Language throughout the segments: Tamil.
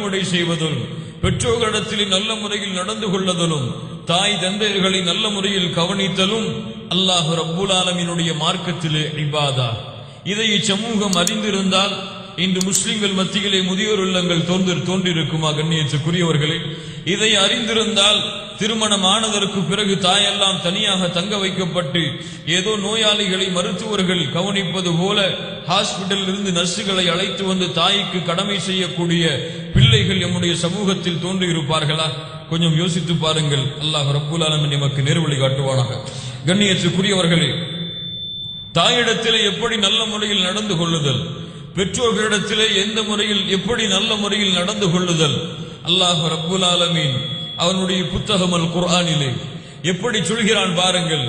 உடை செய்வதும் பெற்றோர்களிடத்தில் நல்ல முறையில் நடந்து கொள்ளுதலும் தாய் தந்தையர்களை நல்ல முறையில் கவனித்தலும் அல்லாஹ் ரப்புல் ஆலமினுடைய மார்க்கத்திலே இவ்வாதா இதை இச்சமூகம் அறிந்திருந்தால் இன்று முஸ்லிம்கள் மத்தியிலே முதியோர் உள்ளங்கள் தோன்றி தோன்றிருக்குமா கண்ணியத்துக்குரியவர்களே? இதை அறிந்திருந்தால் திருமணம் ஆனதற்கு பிறகு தாயெல்லாம் தனியாக தங்க வைக்கப்பட்டு ஏதோ நோயாளிகளை மருத்துவர்கள் கவனிப்பது போல ஹாஸ்பிட்டலில் இருந்து நர்சுகளை அழைத்து வந்து தாய்க்கு கடமை செய்யக்கூடிய பிள்ளைகள் நம்முடைய சமூகத்தில் தோன்றியிருப்பார்களா? கொஞ்சம் யோசித்து பாருங்கள். அல்லாஹ் ரப்புல் எமக்கு நமக்கு நேர்வழி காட்டுவானாக. கண்ணியத்துக்குரியவர்களே தாயிடத்திலே எப்படி நல்ல முறையில் நடந்து கொள்ளுதல் பெற்றோர்களிடத்திலே எந்த முறையில் எப்படி நல்ல முறையில் நடந்து கொள்ளுதல் அல்லாஹ் ரப்புல் ஆலமீன் அவனுடைய புத்தகம் அல் குர்ஆனிலே எப்படி சொல்கிறான் பாருங்கள்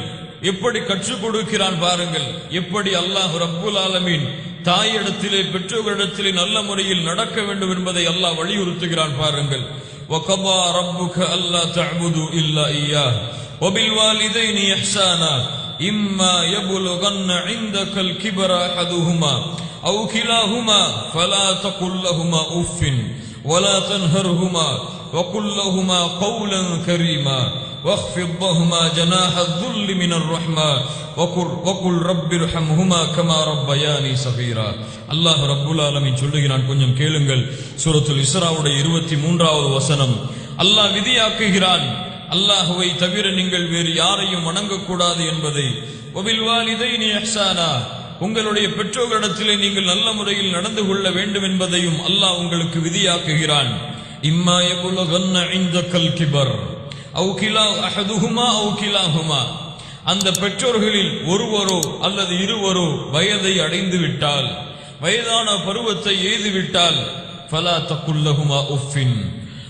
எப்படி கற்றுக் கொடுக்கிறான் பாருங்கள் எப்படி அல்லாஹ் ரப்புல் ஆலமீன் தாயிடத்திலே பெற்றோர்களிடத்திலே நல்ல முறையில் நடக்க வேண்டும் என்பதை அல்லாஹ் வலியுறுத்துகிறான் பாருங்கள் وَقَضَى رَبُّكَ أَلَّا تَعْبُدُوا إِلَّا إِيَّاهُ وَبِالْوَالِدَيْنِ إِحْسَانًا إِمَّا يَبْلُغَنَّ عِندَكَ الْكِبَرَ أَحَدُهُمَا أَوْ كِلَاهُمَا فَلَا تَقُل لَّهُمَا أُفٍّ وَلَا تَنْهَرْهُمَا وَقُل لَّهُمَا قَوْلًا كَرِيمًا واخفض لهما جناح الذل من الرحمة وقل, وقل رب ارحمهما كما ربياني صغيرا அல்லாஹ் ரப்புல் ஆலமீன் சொல்லுகிறான் கொஞ்சம் கேளுங்கள் சூரத்துல் இஸ்ராவுடைய இருபத்தி மூன்றாவது வசனம் அல்லாஹ் விதியாக்குகிறான் அல்லாஹுவை தவிர நீங்கள் வேறு யாரையும் வணங்கக்கூடாது என்பதை. உங்களுடைய பெற்றோர்களிடத்திலே நீங்கள் நல்ல முறையில் நடந்து கொள்ள வேண்டும் என்பதையும் அல்லாஹ் உங்களுக்கு விதியாக்குகிறான். இம்மா அந்த பெற்றோர்களில் ஒருவரோ அல்லது இருவரோ வயதை அடைந்து விட்டால் வயதான பருவத்தை எய்துவிட்டால் பலா ஃபலா உஃபின்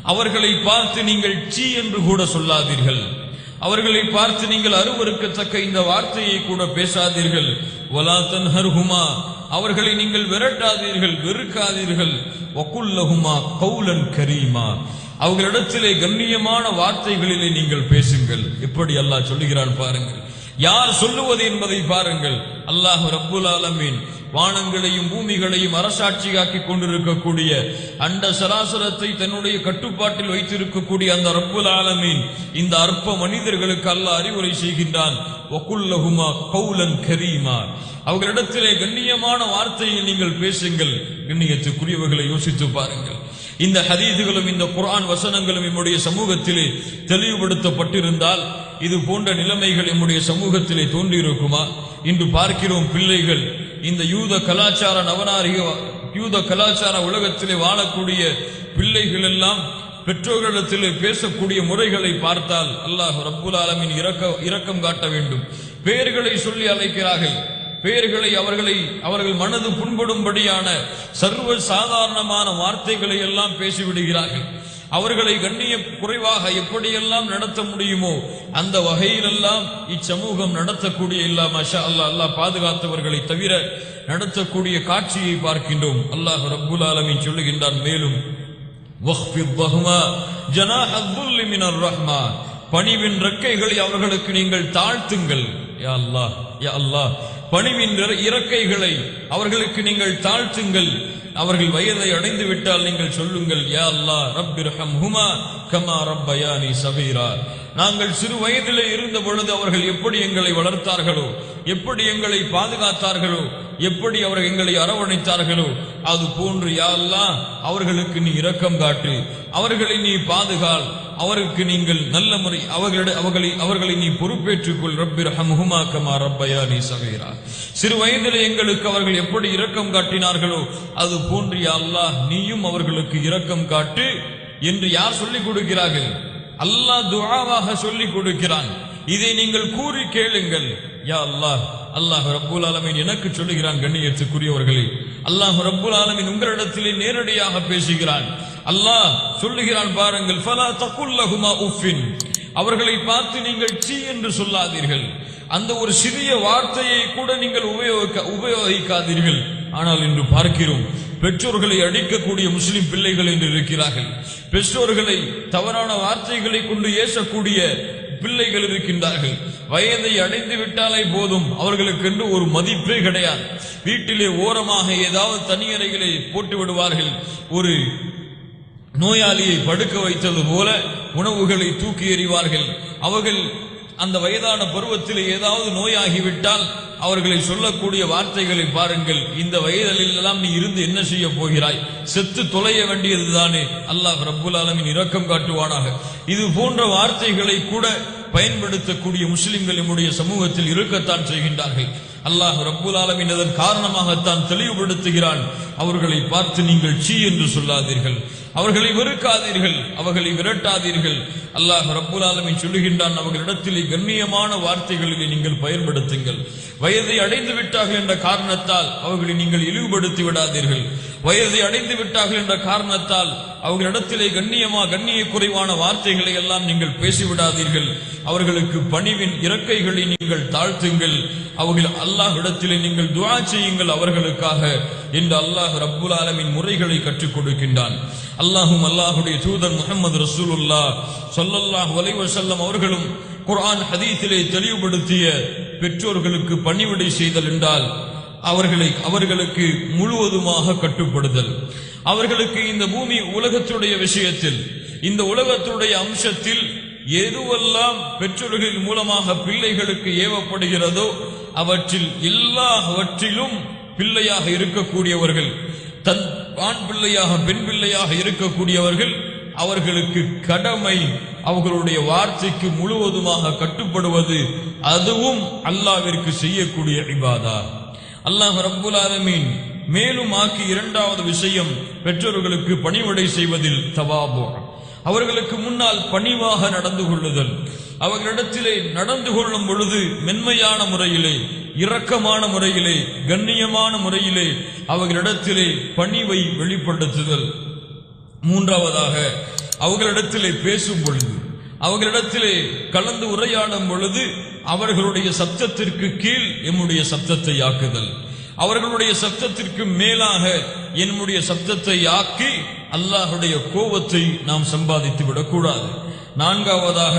அவர்களை பார்த்து நீங்கள் சீ என்று கூட சொல்லாதீர்கள். அவர்களை பார்த்து நீங்கள் அருவருக்கத்தக்க இந்த வார்த்தையை கூட பேசாதீர்கள். வலாத்தன் ஹர்ஹுமா அவர்களை நீங்கள் விரட்டாதீர்கள் வெறுக்காதீர்கள். வக்குல்லஹுமா கௌலன் கரீமா அவர்களிடத்திலே கண்ணியமான வார்த்தைகளிலே நீங்கள் பேசுங்கள். இப்படி அல்லாஹ் சொல்லுகிறான் பாருங்கள். யார் சொல்லுவது என்பதை பாருங்கள். அல்லாஹ் ரப்புல் ஆலமீன் வானங்களையும் பூமிகளையும் அரசாட்சியாக்கி கொண்டிருக்கக்கூடிய அண்ட சராசரத்தை தன்னுடைய கட்டுப்பாட்டில் வைத்திருக்கக்கூடிய அந்த ரப்புல் ஆலமீன் இந்த அற்ப மனிதர்களுக்கு அல்ல அறிவுரை செய்கின்றான். வகுல்லஹுமா கௌலன் கரீமா. அவர்களிடத்திலே கண்ணியமான வார்த்தையை நீங்கள் பேசுங்கள். கண்ணியத்துக்குரியவர்களை யோசித்து பாருங்கள். இந்த ஹதீதுகளும் இந்த குரான் வசனங்களும் நம்முடைய சமூகத்திலே தெளிவுபடுத்தப்பட்டிருந்தால் இது போன்ற நிலைமைகள் நம்முடைய சமூகத்திலே தோன்றியிருக்குமா? இன்று பார்க்கிறோம் பிள்ளைகள் இந்த யூத கலாச்சார நவநாரிக யூத கலாச்சார உலகத்திலே வாழக்கூடிய பிள்ளைகள் எல்லாம் பெற்றோர்களிடத்திலே பேசக்கூடிய முறைகளை பார்த்தால் அல்லாஹ் ரப்புல் ஆலமின் இரக்க இரக்கம் காட்ட வேண்டும். பெயர்களை சொல்லி அழைக்கிறார்கள். பெயர்களை அவர்களை அவர்கள் மனது புண்படும்படியான சர்வ சாதாரணமான வார்த்தைகளை எல்லாம் பேசிவிடுகிறார்கள். அவர்களை கண்ணிய குறைவாக எப்படியெல்லாம் நடத்த முடியுமோ அந்த வகையிலெல்லாம் இச்சமூகம் நடத்தக்கூடிய இல்லாம மஷா அல்லாஹ் பாதுகாத்தவர்களை தவிர நடத்தக்கூடிய காட்சியை பார்க்கின்றோம். அல்லாஹ் ரப்புல் ஆலமி சொல்லுகின்றான் மேலும் ரஹ்மா. பணிவின் ரெக்கைகளை அவர்களுக்கு நீங்கள் தாழ்த்துங்கள். யா அல்லாஹ் யா அல்லாஹ் பணிவின் இறக்கைகளை அவர்களுக்கு நீங்கள் தாழ்த்துங்கள். அவர்கள் வயதை அடைந்து விட்டால் நீங்கள் சொல்லுங்கள் யா அல்லாஹ் ரப்பிர்ஹம் ஹுமா கமா ரப்பயானி சபீரா நாங்கள் சிறு வயதிலே இருந்த பொழுது அவர்கள் எப்படி எங்களை வளர்த்தார்களோ எப்படி எங்களை பாதுகாத்தார்களோ எப்படி அவர் எங்களை அரவணைத்தார்களோ அது போன்று யாரெல்லாம் அவர்களுக்கு நீ இரக்கம் காட்டு. அவர்களை நீ பாதுகால் அவருக்கு நீங்கள் நல்ல முறை அவர்களிட அவர்களை அவர்களை நீ பொறுப்பேற்றுக்கொள். ரப்பிர் ஹம்ஹுமா கமா நீ சகைரா. சிறு வயதிலே எங்களுக்கு அவர்கள் எப்படி இரக்கம் காட்டினார்களோ அது போன்று அல்லாஹ் நீயும் அவர்களுக்கு இரக்கம் காட்டு என்று யார் சொல்லிக் கொடுக்கிறார்கள்? அல்லாஹ் துவாவாக சொல்லிக் கொடுக்கிறான். இதை நீங்கள் கூறி கேளுங்கள். யா அல்லாஹ் அல்லாஹ் ரப்புல் ஆலமீன் எனக்கு சொல்லுகிறான் கண்ணியத்துக்குரியவர்களே. அல்லாஹ் ரப்புல் ஆலமீன் உங்களிடத்திலே நேரடியாக பேசுகிறான். அல்லாஹ் சொல்லுகிறான் பாருங்கள் ஃபலா தகுல்லஹுமா உஃபின் அவர்களை பார்த்து நீங்கள் சீ என்று சொல்லாதீர்கள். அந்த ஒரு சிறிய வார்த்தையை கூட நீங்கள் உபயோகிக்க உபயோகிக்காதீர்கள். ஆனால் இன்று பார்க்கிறோம் பெற்றோர்களை அடிக்கக்கூடிய முஸ்லிம் பிள்ளைகள் என்று இருக்கிறார்கள். பெற்றோர்களை தவறான வார்த்தைகளை கொண்டு ஏசக்கூடிய பிள்ளைகள் இருக்கின்றார்கள். வயதை அடைந்து விட்டாலே போதும் அவர்களுக்கு என்று ஒரு மதிப்பே கிடையாது. வீட்டிலே ஓரமாக ஏதாவது தனியறைகளை போட்டு விடுவார்கள். ஒரு நோயாளியை படுக்க வைத்தது போல உணவுகளை தூக்கி எறிவார்கள். அவர்கள் அந்த வயதான பருவத்தில் ஏதாவது நோயாகிவிட்டால் அவர்களை சொல்லக்கூடிய வார்த்தைகளை பாருங்கள். இந்த வயதில் எல்லாம் நீ இருந்து என்ன செய்ய போகிறாய்? செத்து தொலைய வேண்டியதுதானே. அல்லாஹ் ரப்புல் ஆலமின் இரக்கம் காட்டுவானாக. இது போன்ற வார்த்தைகளை கூட பயன்படுத்தக்கூடிய முஸ்லிம்கள் நம்முடைய சமூகத்தில் இருக்கத்தான் செய்கின்றார்கள். அல்லாஹ் ரப்புல் ஆலமின் அதன் காரணமாகத்தான் தெளிவுபடுத்துகிறான். அவர்களை பார்த்து நீங்கள் சீ என்று சொல்லாதீர்கள். அவர்களை வெறுக்காதீர்கள். அவர்களை விரட்டாதீர்கள். அல்லாஹ் ரப்புல் ஆலமின் சொல்லுகின்றான் அவர்களிடத்திலே கண்ணியமான வார்த்தைகளை நீங்கள் பயன்படுத்துங்கள். வயதை அடைந்து விட்டார்கள் என்ற காரணத்தால் அவர்களை நீங்கள் இழிவுபடுத்தி விடாதீர்கள். வயதை அடைந்து விட்டார்கள் என்ற காரணத்தால் அவர்களிடத்திலே கண்ணியமா கண்ணிய குறைவான வார்த்தைகளை எல்லாம் நீங்கள் பேசிவிடாதீர்கள். அவர்களுக்கு பணிவின் இறக்கைகளை நீங்கள் தாழ்த்துங்கள். அவர்கள் அல்லாஹ் இடத்திலே நீங்கள் துவா செய்யுங்கள் அவர்களுக்காக என்று அல்லாஹ் ரப்புல் ஆலமின் முறைகளை கற்றுக் கொடுக்கின்றான். அல்லாஹும் அல்லாஹுடைய தூதர் முகமது ரசூலுல்லா சொல்லல்லாஹு வலைவசல்லம் அவர்களும் குர்ஆன் ஹதீத்திலே தெளிவுபடுத்திய பெற்றோர்களுக்கு பணிவிடை செய்தல் என்றால் அவர்களை அவர்களுக்கு முழுவதுமாக கட்டுப்படுதல் அவர்களுக்கு இந்த பூமி உலகத்துடைய விஷயத்தில் இந்த உலகத்துடைய அம்சத்தில் எதுவெல்லாம் பெற்றோர்களின் மூலமாக பிள்ளைகளுக்கு ஏவப்படுகிறதோ அவற்றில் எல்லாவற்றிலும் பிள்ளையாக இருக்கக்கூடியவர்கள் தன் ஆண் பிள்ளையாக பெண் பிள்ளையாக இருக்கக்கூடியவர்கள் அவர்களுக்கு கடமை அவர்களுடைய வார்த்தைக்கு முழுவதுமாக கட்டுப்படுவது அதுவும் அல்லாவிற்கு செய்யக்கூடிய இபாதா. அல்லாஹ் ரப்புல் ஆலமீன் மேலும் ஆக்கி இரண்டாவது விஷயம் பெற்றோர்களுக்கு பணிவிடை செய்வதில் தவாபோகம் அவர்களுக்கு முன்னால் பணிவாக நடந்து கொள்ளுதல். அவர்களிடத்திலே நடந்து கொள்ளும் பொழுது மென்மையான முறையிலே இரக்கமான முறையிலே கண்ணியமான முறையிலே அவர்களிடத்திலே பணிவை வெளிப்படுத்துதல். மூன்றாவதாக அவர்களிடத்திலே பேசும் பொழுது. அவர்களிடத்திலே கலந்து உரையாடும் பொழுது அவர்களுடைய சப்தத்திற்கு கீழ் எம்முடைய சப்தத்தை ஆக்குதல். அவர்களுடைய சப்தத்திற்கு மேலாக என்னுடைய சப்தத்தை ஆக்கி அல்லாஹுடைய கோபத்தை நாம் சம்பாதித்து விடக்கூடாது. நான்காவதாக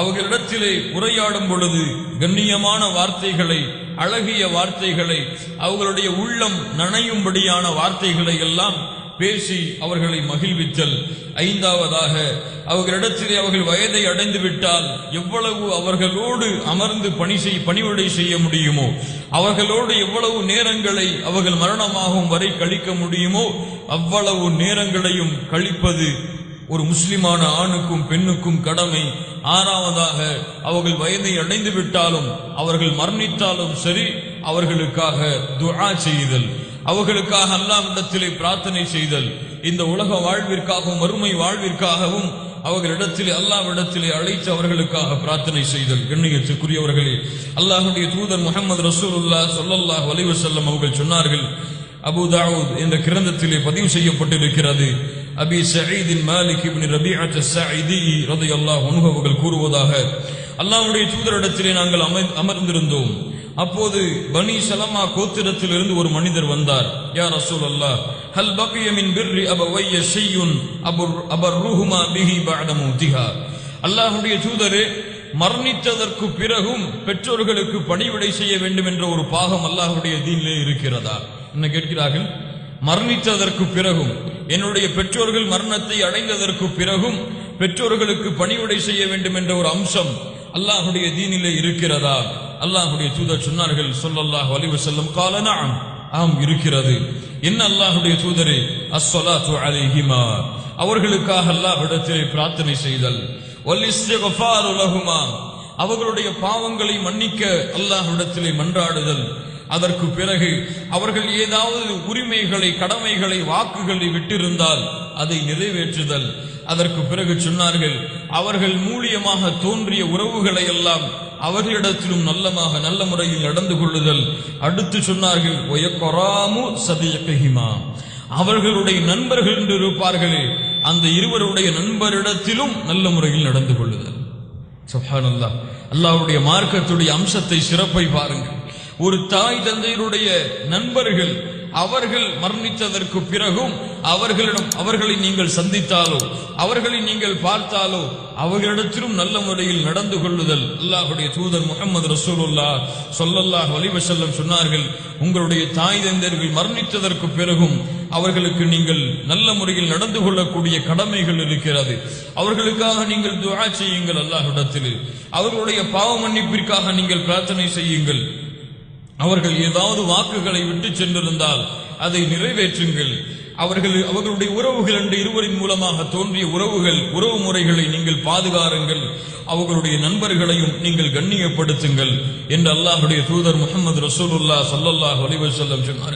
அவர்களிடத்திலே உரையாடும் பொழுது கண்ணியமான வார்த்தைகளை அழகிய வார்த்தைகளை அவர்களுடைய உள்ளம் நனையும்படியான வார்த்தைகளை எல்லாம் பேசி அவர்களை மகிழ்வித்தல். ஐந்தாவதாக அவர்களிடத்திலே அவர்கள் வயதை அடைந்து விட்டால் எவ்வளவு அவர்களோடு அமர்ந்து பணி செய் பணிவிடை செய்ய முடியுமோ அவர்களோடு எவ்வளவு நேரங்களை அவர்கள் மரணமாகும் வரை கழிக்க முடியுமோ அவ்வளவு நேரங்களையும் கழிப்பது ஒரு முஸ்லிமான ஆணுக்கும் பெண்ணுக்கும் கடமை. ஆறாவதாக அவர்கள் வயதை அடைந்து விட்டாலும் அவர்கள் மரணித்தாலும் சரி அவர்களுக்காக துஆ செய்தல். அவர்களுக்காக அல்லாவிடத்திலே பிரார்த்தனை செய்தல். இந்த உலக வாழ்விற்காகவும் மறுமை வாழ்விற்காகவும் அவர்களிடத்திலே அல்லாவிடத்திலே அழைத்து அவர்களுக்காக பிரார்த்தனை செய்தல். கண்ணியத்துக்குரியவர்களே அல்லாஹுடைய தூதர் முகமது ரசூலுல்லா சொல்லல்லாஹ் செல்லம் அவர்கள் சொன்னார்கள் அபு தாவூத் என்ற கிரந்தத்திலே பதிவு செய்யப்பட்டிருக்கிறது. அபி சயீதின் மாலிக் இப்னி ரபீஅத் ஸாயிதி ரலியல்லாஹு அன்ஹு கூறுவதாக அல்லாஹ்வுடைய தூதரிடத்திலே நாங்கள் அமர்- அமர்ந்திருந்தோம். அப்போது பனி சலமா கோத்திரத்திலிருந்து ஒரு மனிதர் வந்தார். யா அல்லா ஹல் பக்கிய மின் பிர்ரி அபவைய அபுர் அபர் ரூஹுமா பிஹி பாடமு திஹா அல்லாஹுடைய தூதரே மரணித்ததற்கு பிறகும் பெற்றோர்களுக்கு பணிவிடை செய்ய வேண்டும் என்ற ஒரு பாகம் அல்லாஹுடைய தீனிலே இருக்கிறதா? என்ன கேட்கிறார்கள்? மரணித்ததற்கு பிறகும் என்னுடைய பெற்றோர்கள் மரணத்தை அடைந்ததற்கு பிறகும் பெற்றோர்களுக்கு பணிவிடை செய்ய வேண்டும் என்ற ஒரு அம்சம் அல்லாஹுடைய தீனிலே இருக்கிறதா? அல்லாஹுடைய தூதர் சொன்னார்கள் சொல்லல்லாஹ் வலிவு செல்லும் கால நஅம் ஆம் இருக்கிறது. என்ன அல்லாஹுடைய தூதரே? அஸ்வலா அலிஹிமா. அவர்களுக்காக அல்லாஹ்விடத்திலே பிரார்த்தனை செய்தல். வல் அவர்களுடைய பாவங்களை மன்னிக்க அல்லாஹ்விடத்திலே மன்றாடுதல். அதற்கு பிறகு அவர்கள் ஏதாவது உரிமைகளை கடமைகளை வாக்குகளை விட்டிருந்தால் அதை நிறைவேற்றுதல். அதற்கு பிறகு சொன்னார்கள் அவர்கள் மூலியமாக தோன்றிய உறவுகளை எல்லாம் அவர்களிடத்திலும் நல்லமாக நல்ல முறையில் நடந்து கொள்ளுதல். அடுத்து சொன்னார்கள் ஒயக்கொராமு சதியகஹிமா அவர்களுடைய நண்பர்கள் என்று இருப்பார்களே அந்த இருவருடைய நண்பரிடத்திலும் நல்ல முறையில் நடந்து கொள்ளுதல். சுப்ஹானல்லாஹ் அல்லாவுடைய மார்க்கத்துடைய அம்சத்தை சிறப்பை பாருங்கள். ஒரு தாய் தந்தையினுடைய நண்பர்கள் அவர்கள் மரணித்ததற்கு பிறகும் அவர்களிடம் அவர்களை நீங்கள் சந்தித்தாலோ அவர்களை நீங்கள் பார்த்தாலோ அவர்களிடத்திலும் நல்ல முறையில் நடந்து கொள்ளுதல். அல்லாஹுடைய தூதர் முகமது ரசூலுல்லா சொல்லல்லாஹ் வலிவசல்லம் சொன்னார்கள் உங்களுடைய தாய் தந்தர்கள் மரணித்ததற்கு பிறகும் அவர்களுக்கு நீங்கள் நல்ல முறையில் நடந்து கொள்ளக்கூடிய கடமைகள் இருக்கிறது. அவர்களுக்காக நீங்கள் துவா செய்யுங்கள் அல்லாஹிடத்தில் அவர்களுடைய பாவ மன்னிப்பிற்காக நீங்கள் பிரார்த்தனை செய்யுங்கள். அவர்கள் ஏதாவது வாக்குகளை விட்டு சென்றிருந்தால் அதை நிறைவேற்றுங்கள். அவர்கள் அவர்களுடைய உறவுகள் என்ற இருவரின் மூலமாக தோன்றிய உறவுகள் உறவு முறைகளை நீங்கள் பாதுகாருங்கள். அவர்களுடைய நண்பர்களையும் நீங்கள் கண்ணியப்படுத்துங்கள் என்று அல்லாஹுடைய தூதர் முகமது ரசூலுல்லாஹ் ஸல்லல்லாஹு அலிவசல்லம் சொன்னார்